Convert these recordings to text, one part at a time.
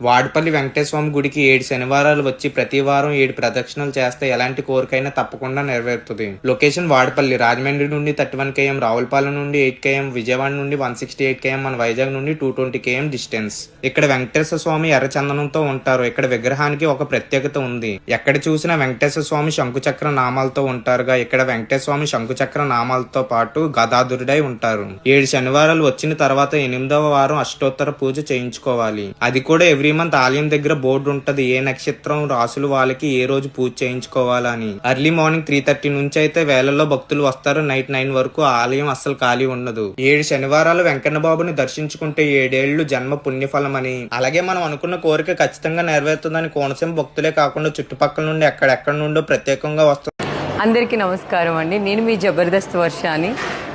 వాడపల్లి వెంకటేశ్వర గుడికి ఏడు శనివారాలు వచ్చి ప్రతి వారం ఏడు ప్రదక్షిణలు చేస్తే ఎలాంటి కోరికైనా తప్పకుండా నెరవేరుతుంది. లొకేషన్ వాడపల్లి రాజమండ్రి నుండి థర్టీ వన్ కేఎం రావులపాలెం నుండి ఎయిట్ కేఎం విజయవాడ నుండి వన్ సిక్స్టీ ఎయిట్ కేఎం మన వైజాగ్ నుండి టూ ట్వంటీ కేఎం డిస్టెన్స్. ఇక్కడ వెంకటేశ్వర స్వామి ఎర్రచందనంతో ఉంటారు. ఇక్కడ విగ్రహానికి ఒక ప్రత్యేకత ఉంది. ఎక్కడ చూసినా వెంకటేశ్వర స్వామి శంకుచక్ర నామాలతో ఉంటారుగా. ఇక్కడ వెంకటేశ్వర స్వామి శంకుచక్ర నామాలతో పాటు గదాధురుడై ఉంటారు. ఏడు శనివారాలు వచ్చిన తర్వాత ఎనిమిదవ వారం అష్టోత్తర పూజ చేయించుకోవాలి. అది కూడా ఎవ్రీ మంత్ ఆలయం దగ్గర బోర్డు ఉంటది. ఏ నక్షత్రం రాసులు వాళ్ళకి ఏ రోజు పూజ చేయించుకోవాలని. అర్లీ మార్నింగ్ త్రీ థర్టీ నుంచి అయితే వేలలో భక్తులు వస్తారు. నైట్ నైన్ వరకు ఆలయం అస్సలు ఖాళీ ఉండదు. ఏడు శనివారాలు వెంకన్న బాబుని దర్శించుకుంటే ఏడేళ్ళు జన్మ పుణ్యఫలమని. అలాగే మనం అనుకున్న కోరిక ఖచ్చితంగా నెరవేరుతుందని కోనసీమ భక్తులే కాకుండా చుట్టుపక్కల నుండి ఎక్కడెక్కడ నుండో ప్రత్యేకంగా వస్తుంది అందరికీ నమస్కారం అండి. నేను మీ జబర్దస్త్ వర్షాని.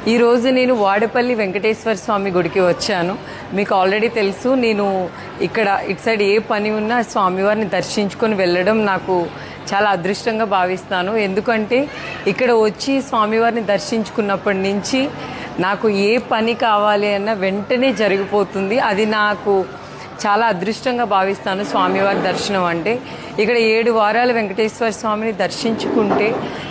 ఈరోజు నేను వాడపల్లి వెంకటేశ్వర స్వామి గుడికి వచ్చాను. మీకు ఆల్రెడీ తెలుసు నేను ఇక్కడ ఇటు సైడ్ ఏ పని ఉన్నా స్వామివారిని దర్శించుకొని వెళ్ళడం నాకు చాలా అదృష్టంగా భావిస్తాను. ఎందుకంటే ఇక్కడ వచ్చి స్వామివారిని దర్శించుకున్నప్పటి నుంచి నాకు ఏ పని కావాలి అన్న వెంటనే జరిగిపోతుంది. అది నాకు చాలా అదృష్టంగా భావిస్తాను స్వామివారి దర్శనం అంటే. ఇక్కడ ఏడు వారాలు వెంకటేశ్వర స్వామిని దర్శించుకుంటే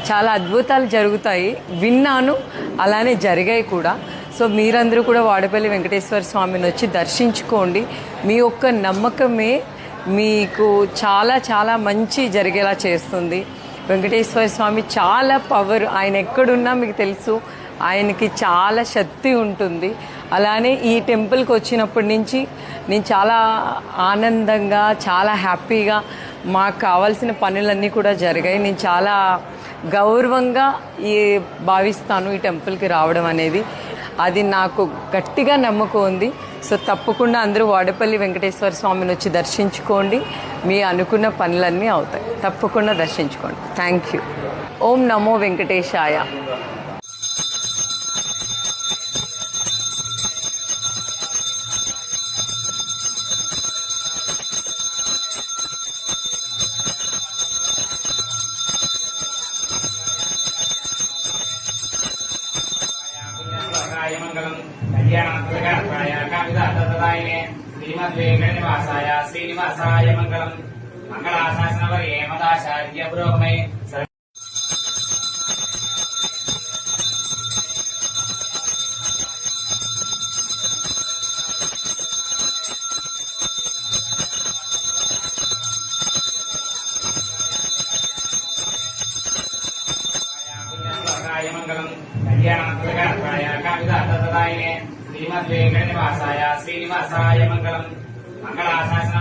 చాలా అద్భుతాలు జరుగుతాయి. విన్నాను అలానే జరిగాయి కూడా. సో మీరందరూ కూడా వాడపల్లి వెంకటేశ్వర స్వామిని వచ్చి దర్శించుకోండి. మీ యొక్క నమ్మకమే మీకు చాలా చాలా మంచి జరిగేలా చేస్తుంది. వెంకటేశ్వర స్వామి చాలా పవర్ ఆయన ఎక్కడున్నా మీకు తెలుసు. ఆయనకి చాలా శక్తి ఉంటుంది. అలానే ఈ టెంపుల్కి వచ్చినప్పటి నుంచి నేను చాలా ఆనందంగా చాలా హ్యాపీగా మాకు కావాల్సిన పనులన్నీ కూడా జరిగాయి. నేను చాలా గౌరవంగా ఈ భావిస్తాను ఈ టెంపుల్కి రావడం అనేది. అది నాకు గట్టిగా నమ్మకం ఉంది. సో తప్పకుండా అందరూ వాడపల్లి వెంకటేశ్వర స్వామిని వచ్చి దర్శించుకోండి. మీ అనుకున్న పనులన్నీ అవుతాయి. తప్పకుండా దర్శించుకోండి. Thank you. ఓం నమో వెంకటేశాయ. व्यासाय कविताततरायणे श्रीमद्वेङ्कटनिवासाय श्रीनिवासाय मङ्गलम् मङ्गलाशासनवर्ये मदाचार्य ब्रोहमये மங்களம் கல்யாணத்துக்காக கவிதா தத்ததாயினே శ్రీమద్వేంకటనివాసాయ శ్రీనివాసాయ మంగళం. మంగళాశాసన